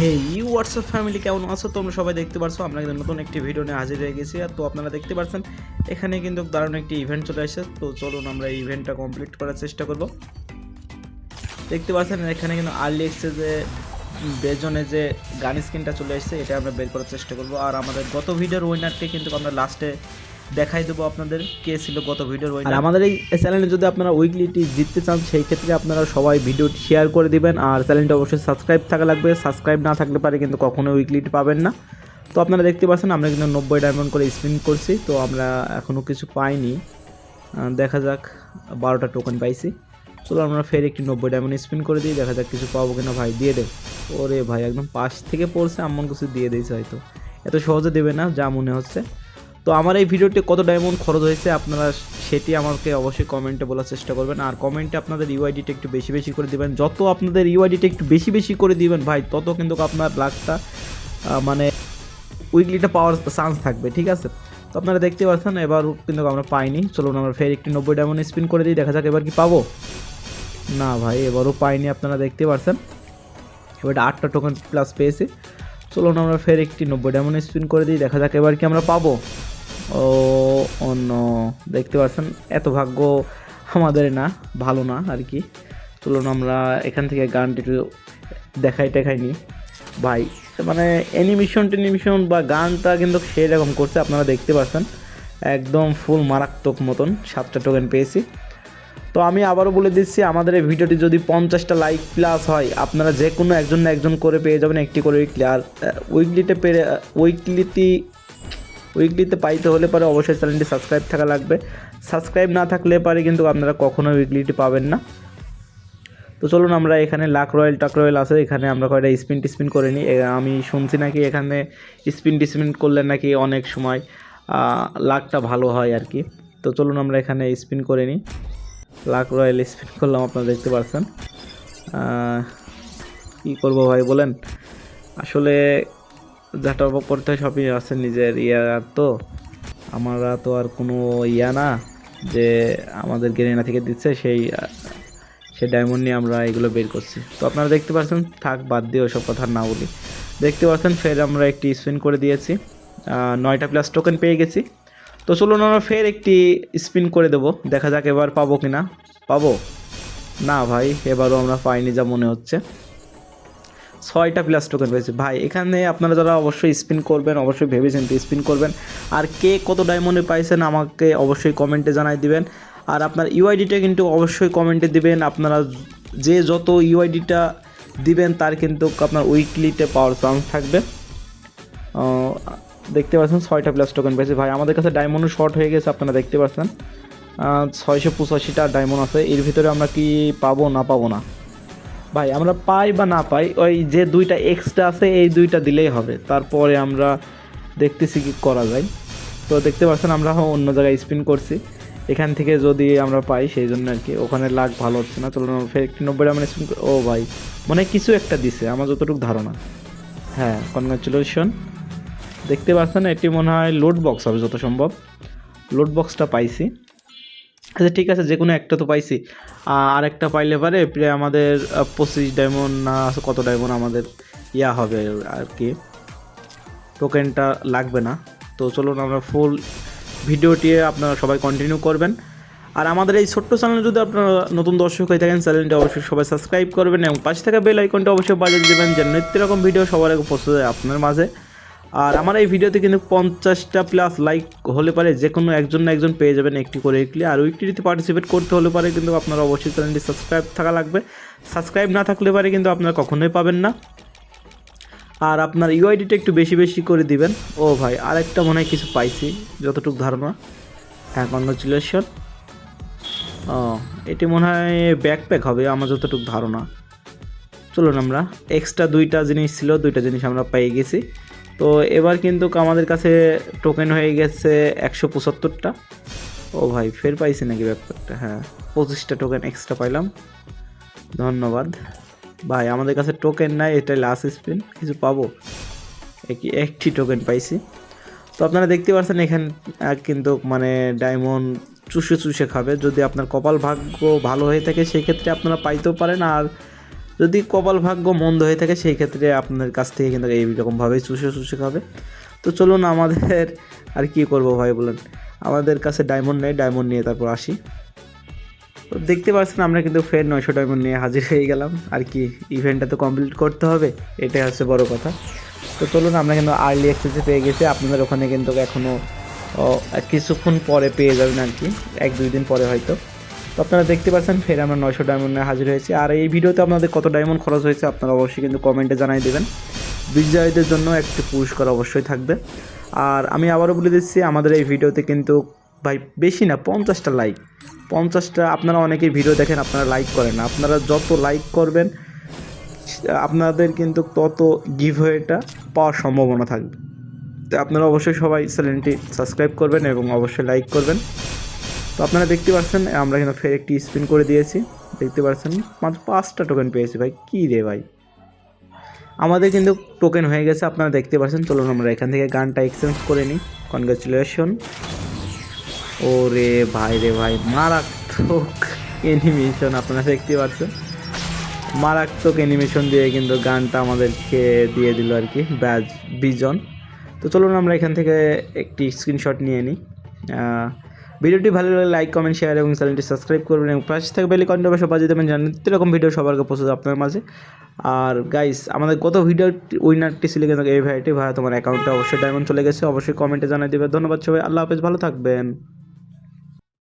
Hey you WhatsApp family কেমন আছো? তোমরা সবাই দেখতে পারছ, আমরা কিন্তু নতুন একটি ভিডিও নিয়ে হাজির হয়ে গেছি। আর তো আপনারা দেখতে পাচ্ছেন এখানে কিন্তু দারুণ একটি ইভেন্ট চলে আসছে। তো চলুন আমরা এই ইভেন্টটা কমপ্লিট করার চেষ্টা করব। দেখতে পাচ্ছেন, এখানে কিন্তু আর্লি এক্সেসে বেজনে যে গান স্ক্রিনটা চলে আসছে, এটা আমরা বের করার চেষ্টা করব। আর আমাদের গত ভিডিওর উইনারটি কিন্তু আমরা লাস্টে দেখাই দেবো আপনাদের কে ছিল গত ভিডিওর আর আমাদের এই চ্যানেলে যদি আপনারা উইকলিটি জিততে চান, সেই ক্ষেত্রে আপনারা সবাই ভিডিওটি শেয়ার করে দিবেন। আর চ্যানেলটা অবশ্যই সাবস্ক্রাইব থাকা লাগবে। সাবস্ক্রাইব না থাকলে পারে কিন্তু কখনো উইকলিটি পাবেন না। তো আপনারা দেখতে পাচ্ছেন, আমরা কিন্তু নব্বই ডায়মন্ড করে স্পিন করছি। তো আমরা এখনও কিছু পাইনি। দেখা যাক, বারোটা টোকেন পাইছি। চলো আমরা ফের একটি নব্বই ডায়মন্ড স্পিন করে দিই। দেখা যাক কিছু পাবো কিনা ভাই। দিয়ে দেব ওরে ভাই, একদম পাশ থেকে পড়ছে, এমন কিছু দিয়ে দিয়েছে হয়তো। এত সহজে দেবে না, যা মনে হচ্ছে। তো আমার এই ভিডিওতে কত ডায়মন্ড খরচ হয়েছে আপনারা সেটি আমাকে অবশ্যই কমেন্টে বলার চেষ্টা করবেন। আর কমেন্টে আপনাদের ইউআইডিটা একটু বেশি বেশি করে দিবেন। যত আপনাদের ইউআইডিটা একটু বেশি বেশি করে দিবেন ভাই, তত কিন্তু আপনার লাখটা মানে উইকলিটা পাওয়ার চান্স থাকবে, ঠিক আছে? তো আপনারা দেখতে পাচ্ছেন, এবার কিন্তু আমরা পাইনি। চলুন আমরা ফের একটি নব্বই ডায়মন্ড স্পিন করে দিই, দেখা যাক এবার কি পাবো। না ভাই, এবারও পাইনি আপনারা দেখতে পাচ্ছেন। এবার আটটা টোকেন প্লাস পেয়েছি। চলুন আমরা ফের একটি নব্বই ডায়মন্ড স্পিন করে দিই, দেখা যাক এবার কি আমরা পাবো। ও অন্য দেখতে পাচ্ছেন, এত ভাগ্য আমাদের না, ভালো না আর কি। চলুন আমরা এখান থেকে গানটি একটু দেখাই টেখাই নিই। ভাই মানে অ্যানিমেশন টেনিমেশন বা গানটা কিন্তু সেই রকম করছে, আপনারা দেখতে পাচ্ছেন। একদম ফুল মারাত্মক মতন, সাতটা টোকেন পেয়েছি। তো আমি আবারও বলে দিচ্ছি, আমাদের এই ভিডিওটি যদি পঞ্চাশটা লাইক প্লাস হয়, আপনারা যে কোনো একজন না একজন করে পেয়ে যাবেন, একটি করে উইকলি আর উইকলিতে পেরে উইকলিতে উইকলিতে পাইতে হলে পরে অবশ্যই চ্যানেলটি সাবস্ক্রাইব থাকা লাগবে। সাবস্ক্রাইব না থাকলে পরে কিন্তু আপনারা কখনো উইকলিটি পাবেন না। তো চলুন আমরা এখানে লাক রয়েল টাক রয়েল আছে, এখানে আমরা কয়টা স্পিন টিস্পিন করে নিই। আমি শুনছি নাকি এখানে স্পিন টিস্পিন করলে নাকি অনেক সময় লাকটা ভালো হয় আর কি। তো চলুন আমরা এখানে স্পিন করে নিই। লাক রয়েল স্পিন করলাম, আপনারা দেখতে পাচ্ছেন কী করব ভাই বলেন? আসলে যাটা করতে হয় সবই আছে নিজের ইয়া তো। আমরা তো আর কোনো ইয়া না যে আমাদের গেরিনা থেকে দিচ্ছে সেই সেই ডায়মন্ড নিয়ে আমরা এগুলো বের করছি। তো আপনারা দেখতে পাচ্ছেন, থাক বাদ দিয়ে ওসব কথা না বলি। দেখতে পাচ্ছেন, ফের আমরা একটি স্পিন করে দিয়েছি। নয়টা প্লাস টোকেন পেয়ে গেছি। তো চলুন আমরা ফের একটি স্পিন করে দেবো। দেখা যাক এবার পাবো কি না পাবো? না ভাই, এবারও আমরা পাইনি যা মনে হচ্ছে। ছয়টা প্লাস টোকেন পেয়েছি ভাই, এখানে আপনারা যারা অবশ্যই স্পিন করবেন, অবশ্যই ভেবেচিন্তে স্পিন করবেন। আর কে কত ডায়মন্ডে পাইছেন আমাকে অবশ্যই কমেন্টে জানাই দিবেন। আর আপনার ইউআইডিটা কিন্তু অবশ্যই কমেন্টে দিবেন। আপনারা যে যত ইউআইডিটা দিবেন, তার কিন্তু আপনার উইকলিতে পাওয়ার চান্স থাকবে। দেখতে পাচ্ছেন ছয়টা প্লাস টোকেন পেয়েছে ভাই, আমাদের কাছে ডায়মন্ডও শর্ট হয়ে গেছে, আপনারা দেখতে পাচ্ছেন। ছয়শো পঁচাশিটা ডায়মন্ড আছে। এর ভিতরে আমরা কি পাবো, না পাবো না? ভাই, আমরা পাই বা না পাই, ওই যে দুইটা এক্সট্রা আছে, এই দুইটা দিলেই হবে। তারপরে আমরা দেখতেছি কি করা যায়। তো দেখতে পাচ্ছেন, আমরা অন্য জায়গায় স্পিন করছি। এখান থেকে যদি আমরা পাই, সেই জন্য আর কি। ওখানে লাগ ভালো হচ্ছে না চলুন ফের একটি নব্বই আমরা স্পিন ও ভাই মানে কিছু একটা দিছে, আমার যতটুকু ধারণা। হ্যাঁ কনগ্রাচুলেশন দেখতে পাচ্ছেন, এটি মনে হয় লোড বক্স হবে যত সম্ভব। লোড বক্সটা পাইছি। আচ্ছা ঠিক আছে যে কোনো একটা তো পাইছি। আর একটা পাইলে পারে, প্রায় আমাদের পঁচিশ ডায়মন্ড না কত ডায়মন্ড আমাদের ইয়া হবে আর কি টোকেনটা লাগবে না। তো চলুন আমরা ফুল ভিডিওটি আপনারা সবাই কন্টিনিউ করবেন। আর আমাদের এই ছোট্ট চ্যানেল যদি আপনারা নতুন দর্শক হয়ে থাকেন চ্যানেলটি অবশ্যই সবাই সাবস্ক্রাইব করবেন এবং পাশে থাকা বেল আইকনটা অবশ্যই বাজিয়ে দেবেন যে নিত্য রকম ভিডিও সবার আগে পৌঁছে যায় আপনার মাঝে। আর আমার এই ভিডিওতে কিন্তু পঞ্চাশটা প্লাস লাইক হলে পারে যে কোনো একজন না একজন পেয়ে যাবেন একটি করে উইকলি আর উইকলিতে পার্টিসিপেট করতে হলে পারে কিন্তু আপনার অবশ্যই চ্যানেলটি সাবস্ক্রাইব থাকা লাগবে। সাবস্ক্রাইব না থাকলে পারে কিন্তু আপনারা কখনোই পাবেন না। আর আপনার ইউআইডিটা একটু বেশি বেশি করে দিবেন। ও ভাই আর একটা মনে হয় কিছু পাইছি, যতটুকু ধারণা। হ্যাঁ কনগ্রাচুলেশন ও, এটি মনে হয় ব্যাকপ্যাক হবে আমার যতটুকু ধারণা। চলুন আমরা এক্সট্রা দুইটা জিনিস ছিল, দুইটা জিনিস আমরা পেয়ে গেছি। তো এবার কিন্তু আমাদের কাছে টোকেন হয়ে গেছে একশো পঁচাত্তরটা। ও ভাই, ফের পাইছি নাকি ব্যাপারটা? হ্যাঁ পঁচিশটা টোকেন এক্সট্রা পাইলাম। ধন্যবাদ। ভাই, আমাদের কাছে টোকেন নাই এটা লাস্ট স্পিন কিছু পাবো? একটি টোকেন পাইছি। তো আপনারা দেখতে পাচ্ছেন এখানে কিন্তু মানে ডায়মন্ড চুষে চুষে খাবে। যদি আপনার কপাল ভাগ্য ভালো হয়ে থাকে, সেক্ষেত্রে আপনারা পাইতেও পারেন। আর যদি কপাল ভাগ্য মন্দ হয়ে থাকে, সেই ক্ষেত্রে আপনার কাছ থেকে কিন্তু এইরকমভাবেই চুষে চুষে খাবে। তো চলুন আমাদের আর কি করব ভাই বলেন? আমাদের কাছে ডায়মন্ড নেই ডায়মন্ড নিয়ে তারপর আসি। তো দেখতে পাচ্ছেন, আমরা কিন্তু ফের নয়শো ডায়মন্ড নিয়ে হাজির হয়ে গেলাম। আর কি ইভেন্টটা তো কমপ্লিট করতে হবে, এটাই হচ্ছে বড় কথা। তো চলুন, আমরা কিন্তু আর্লি অ্যাক্সেসে পেয়ে গেছি। আপনাদের ওখানে কিন্তু এখনও কিছুক্ষণ পরে পেয়ে যাবেন আর কি। এক দুই দিন পরে হয়তো। তো আপনারা দেখতে পাচ্ছেন, ফের আমরা নয়শো ডায়মন্ডে হাজির হয়েছি। আর এই ভিডিওতে আপনাদের কত ডায়মন্ড খরচ হয়েছে আপনারা অবশ্যই কিন্তু কমেন্টে জানাই দেবেন। বিজয়ীদের জন্য একটি পুরস্কার অবশ্যই থাকবে। আর আমি আবারও বলে দিচ্ছি, আমাদের এই ভিডিওতে কিন্তু ভাই বেশি না, পঞ্চাশটা লাইক পঞ্চাশটা আপনারা অনেকেই ভিডিও দেখেন, আপনারা লাইক করেন না। আপনারা যত লাইক করবেন, আপনাদের কিন্তু তত গিভওয়েটা পাওয়ার সম্ভাবনা থাকবে। তো আপনারা অবশ্যই সবাই চ্যানেলটি সাবস্ক্রাইব করবেন এবং অবশ্যই লাইক করবেন। তো আপনারা দেখতে পাচ্ছেন আমরা কিন্তু ফের একটি স্পিন করে দিয়েছি। দেখতে পাচ্ছেন, মাত্র পাঁচটা টোকেন পেয়েছি ভাই, কী রে ভাই? আমাদের কিন্তু টোকেন হয়ে গেছে, আপনারা দেখতে পাচ্ছেন। চলুন আমরা এখান থেকে গানটা এক্সচেঞ্জ করে নিই। কনগ্রাচুলেশন ও রে ভাই রে ভাই, মারাত্মক অ্যানিমেশন আপনারা দেখতে পাচ্ছেন। মারাত্মক অ্যানিমেশন দিয়ে কিন্তু গানটা আমাদেরকে দিয়ে দিল আর কি ব্যাজ বিজন। তো চলুন আমরা এখান থেকে একটি স্ক্রিনশট নিয়ে নিই। ভিডিওটি ভালো লাগলে লাইক কমেন্ট শেয়ার এবং চ্যানেলটি সাবস্ক্রাইব করবেন এবং পাশে থাকবে বেলি কন্টে বসে বাজিয়ে দেবেন জানেন এরকম ভিডিও সবার পৌঁছে আপনার মাঝে। আর গাইস আমাদের কত ভিডিও উইনারটি ছিল কিন্তু এই ভাইটি ভাই, তোমার অ্যাকাউন্টে অবশ্যই ডায়মন্ড চলে গেছে, অবশ্যই কমেন্টে জানিয়ে দেবে। ধন্যবাদ সবাই, আল্লাহ হাফেজ, ভালো থাকবেন।